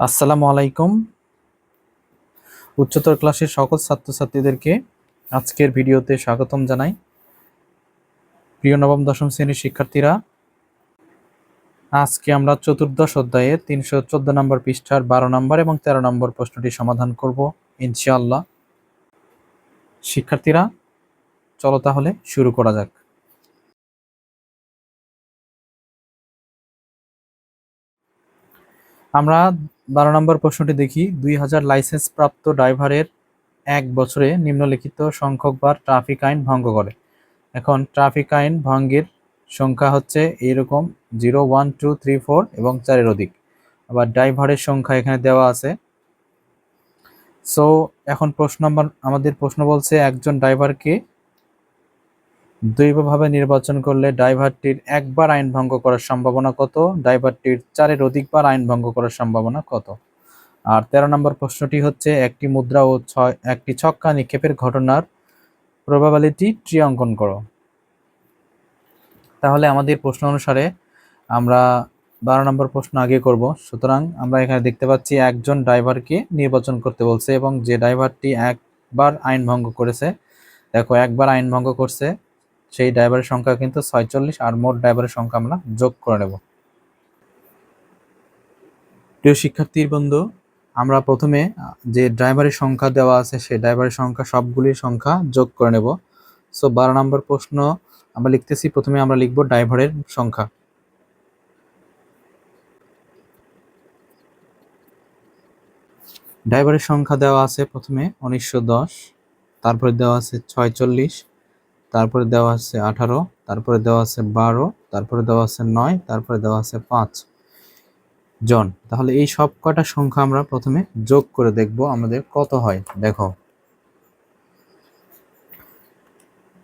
আসসালামু আলাইকুম। উচ্চতর ক্লাসের সকল ছাত্রছাত্রীদেরকে আজকের ভিডিওতে স্বাগতম জানাই। প্রিয় নবম, দশম শ্রেণির শিক্ষার্থীরা, আজকে আমরা চতুর্দশ অধ্যায়ে তিনশো চোদ্দ নম্বর পৃষ্ঠার বারো নম্বর এবং তেরো নম্বর প্রশ্নটি সমাধান করব, ইনশাআল্লাহ। শিক্ষার্থীরা, চলো তাহলে শুরু করা যাক। আমরা বারো নম্বর প্রশ্নটি দেখি। দুই হাজার লাইসেন্স প্রাপ্ত ড্রাইভারের এক বছরে নিম্নলিখিত সংখ্যকবার ট্রাফিক আইন ভঙ্গ করে। এখন ট্রাফিক আইন ভঙ্গের সংখ্যা হচ্ছে এরকম zero, one, two, three, four এবং চারের অধিক। আবার ড্রাইভারের সংখ্যা এখানে দেওয়া আছে। সো এখন প্রশ্ন নম্বর, আমাদের প্রশ্ন বলছে, একজন ড্রাইভারকে দৈবভাবে নির্বাচন করলে ড্রাইভারটির একবার আইন ভঙ্গ করার সম্ভাবনা কত? ড্রাইভারটির চারের অধিকবার আইন ভঙ্গ করার সম্ভাবনা কত? আর তেরো নম্বর প্রশ্নটি হচ্ছে, একটি মুদ্রা ও ছয়, একটি ছক্কা নিক্ষেপের ঘটনার প্রবাবিলিটি ট্রি অঙ্কন করো। তাহলে আমাদের প্রশ্ন অনুসারে আমরা বারো নম্বর প্রশ্ন আগে করব। সুতরাং আমরা এখানে দেখতে পাচ্ছি, একজন ড্রাইভারকে নির্বাচন করতে বলছে এবং যে ড্রাইভারটি একবার আইন ভঙ্গ করেছে, দেখো, একবার আইন ভঙ্গ করছে সেই ড্রাইভারের সংখ্যা কিন্তু ছয়চল্লিশ আর মোট ড্রাইভারের সংখ্যা আমরা যোগ করে নেব। প্রিয় শিক্ষার্থীর বন্ধু, আমরা প্রথমে যে ড্রাইভারের সংখ্যা দেওয়া আছে সেই ড্রাইভারের সংখ্যা সবগুলির সংখ্যা যোগ করে নেব। সো বারো নম্বর প্রশ্ন আমরা লিখতেছি, প্রথমে আমরা লিখব ড্রাইভারের সংখ্যা। ড্রাইভারের সংখ্যা দেওয়া আছে প্রথমে উনিশশো দশ, তারপরে দেওয়া আছে ছয়চল্লিশ তারপরে দেওয়া আছে আঠারো, তারপরে দেওয়া আছে বারো, তারপরে দেওয়া আছে নয়, তারপরে দেওয়া আছে পাঁচ। জন, তাহলে এই সব কটা সংখ্যা আমরা প্রথমে যোগ করে দেখব আমাদের কত হয়। দেখো,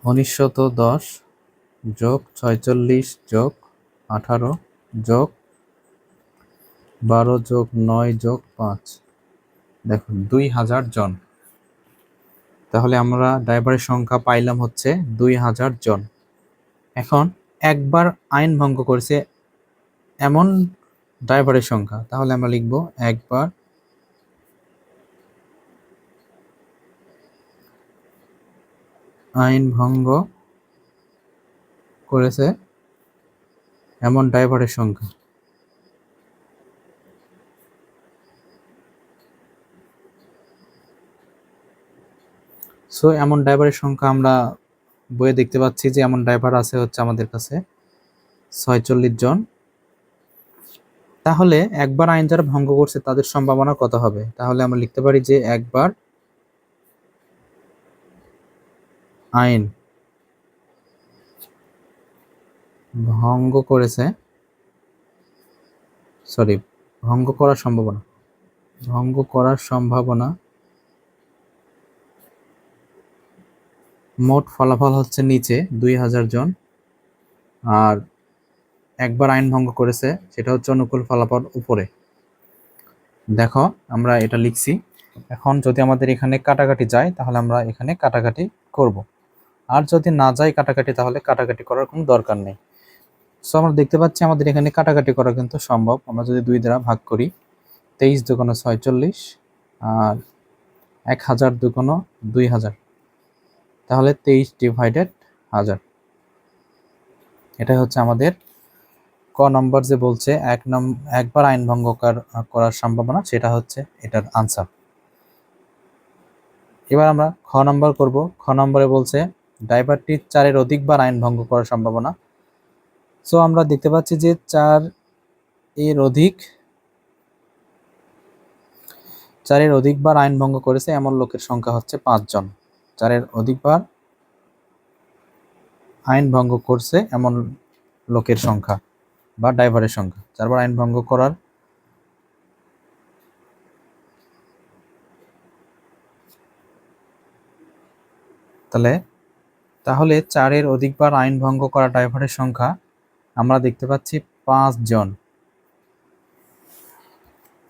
উনিশশত দশ যোগ ছয়চল্লিশ যোগ আঠারো যোগ বারো যোগ নয় যোগ পাঁচ। দেখো, দুই হাজার জন। তাহলে আমরা ড্রাইভারের সংখ্যা পাইলাম হচ্ছে দুই হাজার জন। এখন একবার আইন ভঙ্গ করেছে এমন ড্রাইভারের সংখ্যা, তাহলে আমরা লিখব একবার আইন ভঙ্গ করেছে এমন ড্রাইভারের সংখ্যা। সো এমন ড্রাইভারের সংখ্যা আমরা বইয়ে দেখতে পাচ্ছি যে এমন ড্রাইভার আছে হচ্ছে আমাদের কাছে। ছয়চল্লিশ জন। তাহলে একবার আইন যারা ভঙ্গ করছে তাদের সম্ভাবনা কত হবে? তাহলে আমরা লিখতে পারি যে একবার আইন ভঙ্গ করেছে, সরি, ভঙ্গ করার সম্ভাবনা, ভঙ্গ করার সম্ভাবনা মোট ফলাফল হচ্ছে নিচে দুই হাজার জন। আর একবার আইন ভঙ্গ করেছে, সেটা হচ্ছে অনুকূল ফলাফল উপরে। দেখো, আমরা এটা লিখছি। এখন যদি আমাদের এখানে কাটাকাটি যায়, তাহলে আমরা এখানে কাটাকাটি করব। আর যদি না যায় কাটাকাটি, তাহলে কাটাকাটি করার কোনো দরকার নেই। সো আমরা দেখতে পাচ্ছি আমাদের এখানে কাটাকাটি করা কিন্তু সম্ভব। আমরা যদি দুই দ্বারা ভাগ করি, তেইশ দুগুণ ছয়চল্লিশ আর এক হাজার দুগুণ দুই হাজার। তাহলে তেইশ ডিভাইডেড হাজার। এটা হচ্ছে আমাদের ক নম্বর যে বলছে, এক নম, একবার আইন ভঙ্গ করার সম্ভাবনা, সেটা হচ্ছে এটার আনসার এবার আমরা খ নম্বর করব। খ নম্বরে বলছে ড্রাইভারটি চারের অধিকবার আইন ভঙ্গ করার সম্ভাবনা। সো আমরা দেখতে পাচ্ছি যে চার এর অধিক, চারের অধিকবার আইন ভঙ্গ করেছে, এমন লোকের সংখ্যা হচ্ছে পাঁচজন। চারের অধিকবার আইন ভঙ্গ করছে এমন লোকের সংখ্যা বা ড্রাইভারের সংখ্যা। চারবার আইন ভঙ্গ করার তাহলে তাহলে চারের অধিকবার আইন ভঙ্গ করা ড্রাইভারের সংখ্যা আমরা দেখতে পাচ্ছি পাঁচ জন।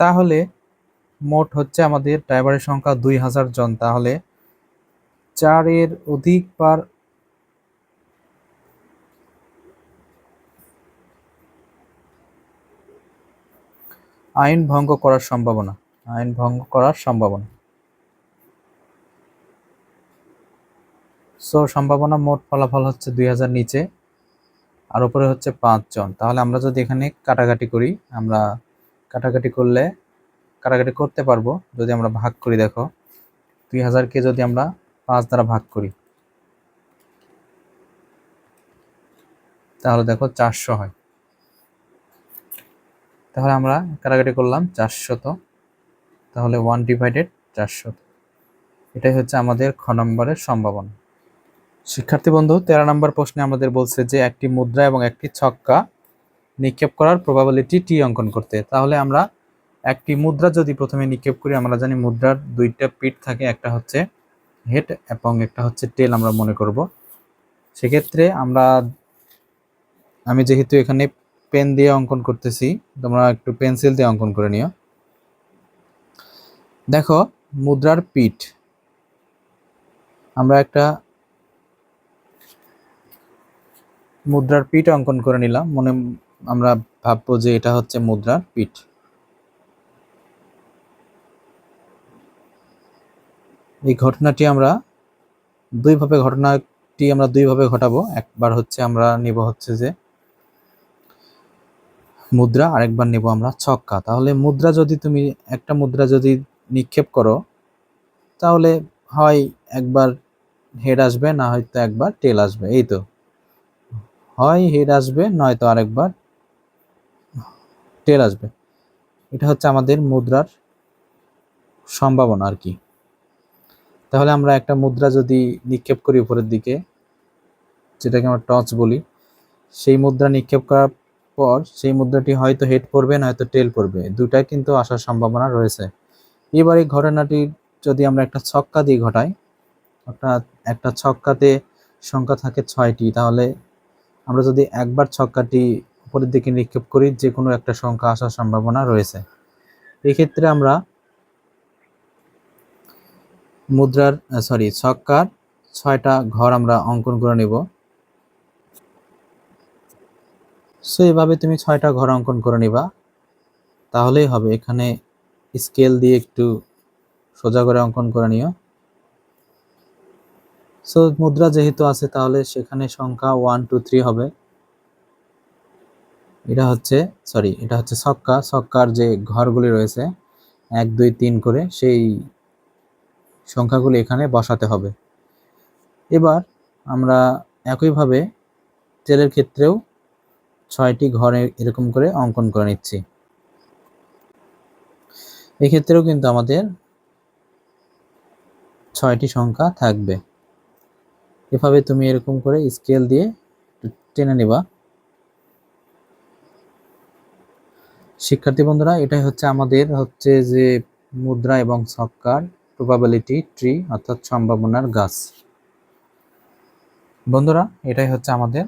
তাহলে মোট হচ্ছে আমাদের ড্রাইভারের সংখ্যা দুই হাজার জন। তাহলে চারের অধিকবার আইন ভঙ্গ করার সম্ভাবনা, আইন ভঙ্গ করার সম্ভাবনা। সো সম্ভাবনা মোট ফলাফল হচ্ছে দুই হাজার নিচে, আর উপরে হচ্ছে পাঁচজন তাহলে আমরা যদি এখানে কাটাকাটি করি, আমরা কাটাকাটি করলে, কাটাকাটি করতে পারব যদি আমরা ভাগ করি, দেখো। দুই হাজারকে যদি আমরা পাঁচ দ্বারা ভাগ করি, তাহলে দেখো চারশো হয়। তাহলে আমরা কাটাকাটি করলাম চারশত। তাহলে ওয়ান ডিভাইডেড চারশত। এটাই হচ্ছে আমাদের খ নম্বরের সম্ভাবনা। শিক্ষার্থী বন্ধু, তেরো নম্বর প্রশ্নে আমাদের বলছে যে, একটি মুদ্রা এবং একটি ছক্কা নিক্ষেপ করার প্রবাবিলিটি টি অঙ্কন করতে। তাহলে আমরা একটি মুদ্রা যদি প্রথমে নিক্ষেপ করি, আমরা জানি মুদ্রার দুইটা পিঠ থাকে, একটা হচ্ছে হেড এবং একটা হচ্ছে টেল আমরা মনে করব। সেক্ষেত্রে আমরা, আমি যেহেতু এখানে পেন দিয়ে অঙ্কন করতেছি। তোমরা একটু পেন্সিল দিয়ে অঙ্কন করে নিও। দেখো, মুদ্রার পিঠ। আমরা একটা মুদ্রার পিঠ অঙ্কন করে নিলাম। মনে, আমরা ভাববো যে এটা হচ্ছে মুদ্রার পিঠ। এই ঘটনাটি আমরা দুইভাবে, ঘটনাটি আমরা দুইভাবে ঘটাবো। একবার হচ্ছে আমরা নিব হচ্ছে যে মুদ্রা, আরেকবার নেব আমরা ছক্কা। তাহলে মুদ্রা যদি তুমি, একটা মুদ্রা যদি নিক্ষেপ করো, তাহলে হয় একবার হেড আসবে, না হয়তো একবার টেল আসবে, এই তো। হয় হেড আসবে নয়তো আরেকবার টেল আসবে। এটা হচ্ছে আমাদের মুদ্রার সম্ভাবনা আর কি। তাহলে আমরা একটা মুদ্রা যদি নিক্ষেপ করি উপরের দিকে, যেটাকে আমরা টচ বলি, সেই মুদ্রা নিক্ষেপ করার পর সেই মুদ্রাটি হয়তো হেড পড়বে, নয়তো টেল পড়বে। দুটাই কিন্তু আসার সম্ভাবনা রয়েছে। এবার এই ঘটনাটি যদি আমরা একটা ছক্কা দিয়ে ঘটাই, অর্থাৎ একটা ছক্কাতে সংখ্যা থাকে ছয়টি, তাহলে আমরা যদি একবার ছক্কাটি উপরের দিকে নিক্ষেপ করি যে কোনো একটা সংখ্যা আসার সম্ভাবনা রয়েছে। এক্ষেত্রে আমরা মুদ্রার সরি ছক্কার ছয়টা ঘর আমরা অঙ্কন করে নিব। সো এভাবে তুমি ছয়টা ঘর অঙ্কন করে নিবা। তাহলেই হবে, এখানে স্কেল দিয়ে একটু সোজা করে অঙ্কন করে নিও। সো মুদ্রা যেহেতু আছে, তাহলে সেখানে সংখ্যা ওয়ান টু থ্রি হবে। এটা হচ্ছে সরি এটা হচ্ছে ছক্কা। ছক্কার যে ঘরগুলি রয়েছে, এক, দুই, তিন করে সেই সংখ্যাগুলি এখানে বসাতে হবে। এবার আমরা একইভাবে তেলের ক্ষেত্রেও ছয়টি ঘরে এরকম করে অঙ্কন করে নিচ্ছি। এক্ষেত্রেও কিন্তু আমাদের ছয়টি সংখ্যা থাকবে। এভাবে তুমি এরকম করে স্কেল দিয়ে টেনে নিবা। শিক্ষার্থী বন্ধুরা, এটাই হচ্ছে আমাদের হচ্ছে যে মুদ্রা এবং ছক্কার প্রবাবিলিটি ট্রি অর্থাৎ সম্ভাবনার গাছ। বন্ধুরা, এটাই হচ্ছে আমাদের